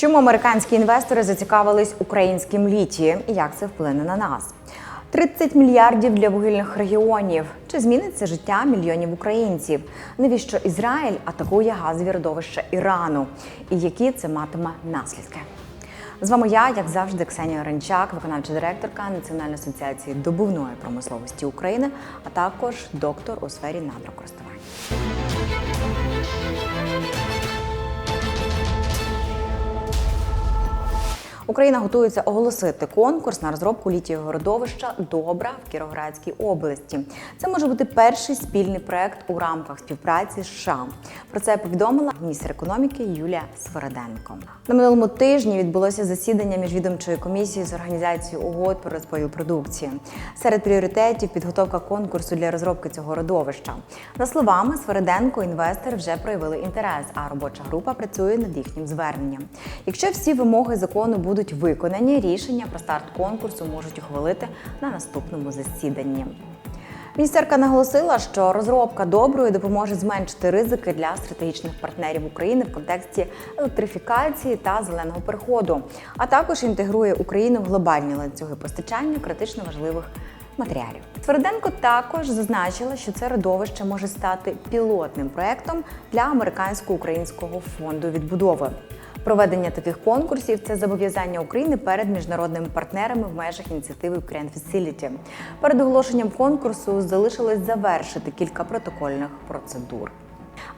Чому американські інвестори зацікавились українським літієм і як це вплине на нас? 30 мільярдів для вугільних регіонів. Чи зміниться життя мільйонів українців? Навіщо Ізраїль атакує газові родовища Ірану? І які це матиме наслідки? З вами я, як завжди, Ксенія Ренчак, виконавча директорка Національної асоціації добувної промисловості України, а також доктор у сфері надрокористування. Україна готується оголосити конкурс на розробку літієвого родовища Добра в Кіровоградській області. Це може бути перший спільний проект у рамках співпраці з США. Про це повідомила міністр економіки Юлія Свереденко. На минулому тижні відбулося засідання міжвідомчої комісії з організації угод про розподіл продукції. Серед пріоритетів підготовка конкурсу для розробки цього родовища. За словами Свереденко, інвестори вже проявили інтерес, а робоча група працює над їхнім зверненням. Якщо всі вимоги закону будуть виконані, рішення про старт конкурсу можуть ухвалити на наступному засіданні. Міністерка наголосила, що розробка доброї допоможе зменшити ризики для стратегічних партнерів України в контексті електрифікації та зеленого переходу, а також інтегрує Україну в глобальні ланцюги постачання критично важливих матеріалів. Тверденко також зазначила, що це родовище може стати пілотним проектом для американсько-українського фонду відбудови. Проведення таких конкурсів це зобов'язання України перед міжнародними партнерами в межах ініціативи Ukraine Facility. Перед оголошенням конкурсу залишилось завершити кілька протокольних процедур.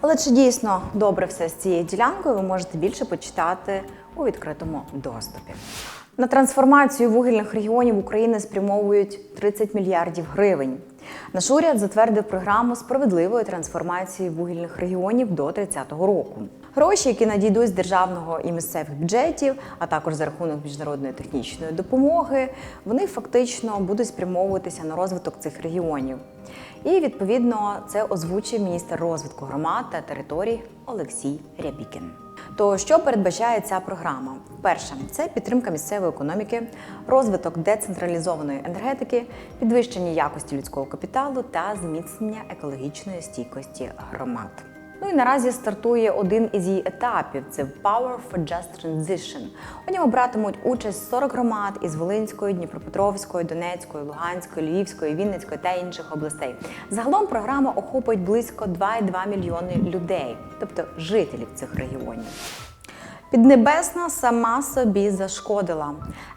Але чи дійсно добре все з цією ділянкою, ви можете більше почитати у відкритому доступі. На трансформацію вугільних регіонів України спрямовують 30 мільярдів гривень. Наш уряд затвердив програму справедливої трансформації вугільних регіонів до 30-го року. Гроші, які надійдуть з державного і місцевих бюджетів, а також за рахунок міжнародної технічної допомоги, вони фактично будуть спрямовуватися на розвиток цих регіонів. І відповідно це озвучив міністр розвитку громад та територій Олексій Рябікін. То що передбачає ця програма? Перше це підтримка місцевої економіки, розвиток децентралізованої енергетики, підвищення якості людського капіталу та зміцнення екологічної стійкості громад. Ну і наразі стартує один із її етапів це Power for Just Transition. У ньому братимуть участь 40 громад із Волинської, Дніпропетровської, Донецької, Луганської, Львівської, Вінницької та інших областей. Загалом програма охопить близько 2,2 мільйони людей, тобто жителів цих регіонів. Піднебесна сама собі зашкодила.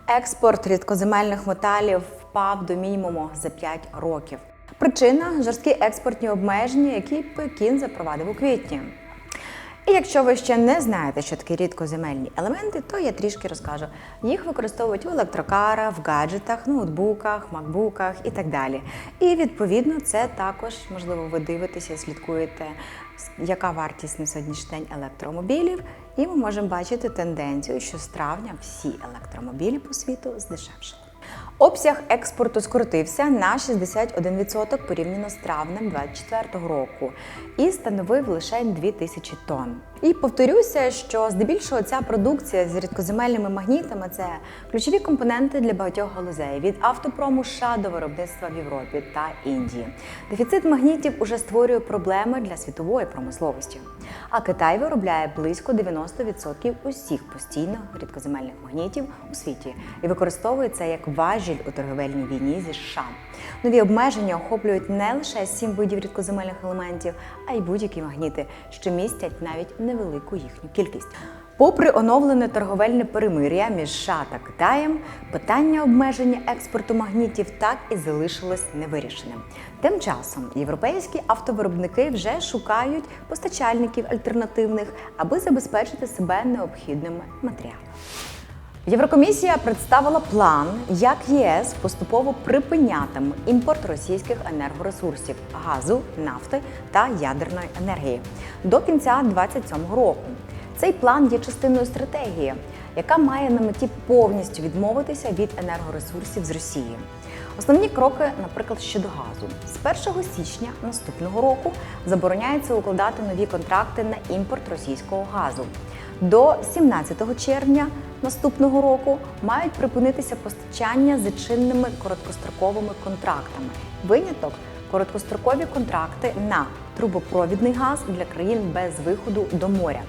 Експорт рідкоземельних металів впав до мінімуму за 5 років. Причина жорсткі експортні обмеження, які Пекін запровадив у квітні. І якщо ви ще не знаєте, що такі рідкоземельні елементи, то я трішки розкажу. Їх використовують у електрокарах, в гаджетах, ноутбуках, макбуках і так далі. І відповідно це також можливо ви дивитеся, слідкуєте, яка вартість на сьогоднішній день електромобілів. І ми можемо бачити тенденцію, що з травня всі електромобілі по світу здешевшили. Обсяг експорту скоротився на 61% порівняно з травнем 2024 року і становив лише 2 тисячі тонн. І повторюся, що здебільшого ця продукція з рідкоземельними магнітами це ключові компоненти для багатьох галузей від автопрому США до виробництва в Європі та Індії. Дефіцит магнітів уже створює проблеми для світової промисловості. А Китай виробляє близько 90% усіх постійно рідкоземельних магнітів у світі і використовує це як важіль у торговельній війні зі США. Нові обмеження охоплюють не лише сім видів рідкоземельних елементів, а й будь-які магніти, що містять навіть невелику їхню кількість. Попри оновлене торговельне перемир'я між США та Китаєм, питання обмеження експорту магнітів так і залишилось невирішеним. Тим часом європейські автовиробники вже шукають постачальників альтернативних, аби забезпечити себе необхідними матеріалами. Єврокомісія представила план, як ЄС поступово припинятиме імпорт російських енергоресурсів газу, нафти та ядерної енергії до кінця 2027 року. Цей план є частиною стратегії, яка має на меті повністю відмовитися від енергоресурсів з Росії. Основні кроки, наприклад, щодо газу, з 1 січня наступного року забороняється укладати нові контракти на імпорт російського газу. До 17 червня наступного року мають припинитися постачання за чинними короткостроковими контрактами. Виняток короткострокові контракти на трубопровідний газ для країн без виходу до моря.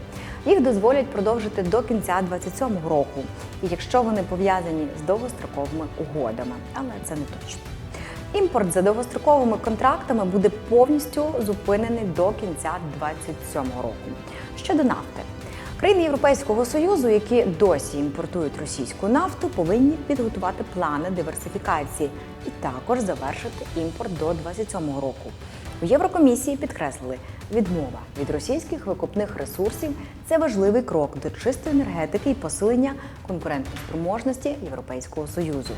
Їх дозволять продовжити до кінця 2027 року, якщо вони пов'язані з довгостроковими угодами, але це не точно. Імпорт за довгостроковими контрактами буде повністю зупинений до кінця 2027 року. Щодо нафти, країни Європейського союзу, які досі імпортують російську нафту, повинні підготувати плани диверсифікації і також завершити імпорт до 2027 року. У Єврокомісії підкреслили, відмова від російських викопних ресурсів це важливий крок до чистої енергетики і посилення конкурентоспроможності Європейського союзу.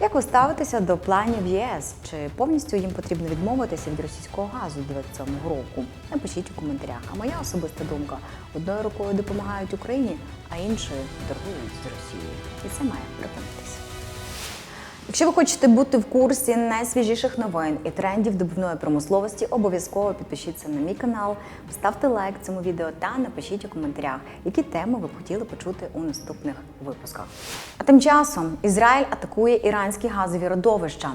Як ви ставитеся до планів ЄС? Чи повністю їм потрібно відмовитися від російського газу з 27 року? Напишіть у коментарях. А моя особиста думка: одною рукою допомагають Україні, а іншою торгують з Росією. І це має припинитися. Якщо ви хочете бути в курсі найсвіжіших новин і трендів добувної промисловості, обов'язково підпишіться на мій канал, поставте лайк цьому відео та напишіть у коментарях, які теми ви б хотіли почути у наступних випусках. А тим часом Ізраїль атакує іранські газові родовища.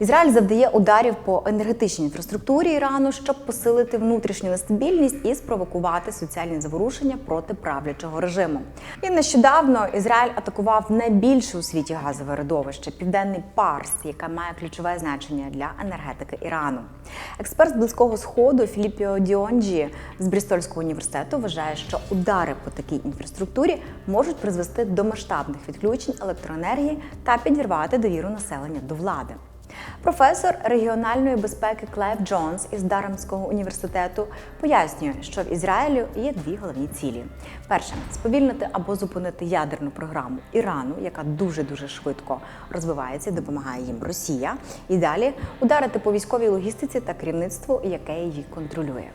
Ізраїль завдає ударів по енергетичній інфраструктурі Ірану, щоб посилити внутрішню нестабільність і спровокувати соціальні заворушення проти правлячого режиму. І нещодавно Ізраїль атакував найбільше у світі газове родовище південний Парс, яка має ключове значення для енергетики Ірану. Експерт з близького сходу Філіппіо Діонджі з Брістольського університету вважає, що удари по такій інфраструктурі можуть призвести до масштабних відключень електроенергії та підірвати довіру населення до влади. Професор регіональної безпеки Клайв Джонс із Дарамського університету пояснює, що в Ізраїлю є дві головні цілі: перше сповільнити або зупинити ядерну програму Ірану, яка дуже дуже швидко розвивається, допомагає їм Росія, і далі ударити по військовій логістиці та керівництву, яке її контролює.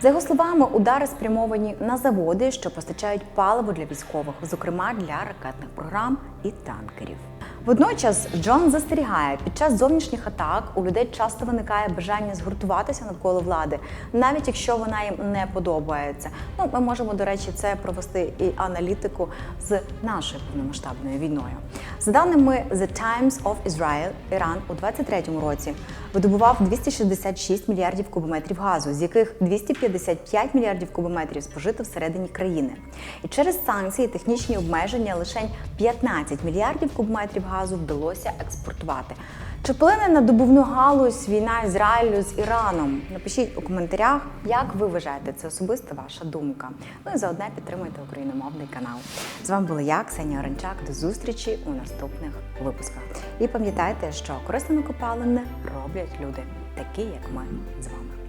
За його словами, удари спрямовані на заводи, що постачають паливо для військових, зокрема для ракетних програм і танкерів. Водночас Джон застерігає, під час зовнішніх атак у людей часто виникає бажання згуртуватися навколо влади, навіть якщо вона їм не подобається. Ну, ми можемо, до речі, це провести і аналітику з нашою повномасштабною війною. За даними The Times of Israel, Іран у 23-му році видобував 266 мільярдів кубометрів газу, з яких 255 мільярдів кубометрів спожито всередині країни. І через санкції, технічні обмеження лише 15 мільярдів кубометрів газу вдалося експортувати. Чи вплине на добувну галузь війна Ізраїлю з Іраном? Напишіть у коментарях, як ви вважаєте, це особиста ваша думка. Ну і заодне підтримуйте україномовний канал. З вами була я, Ксенія Оранчак. До зустрічі у наступних випусках. І пам'ятайте, що корисними копалини роблять люди, такі як ми з вами.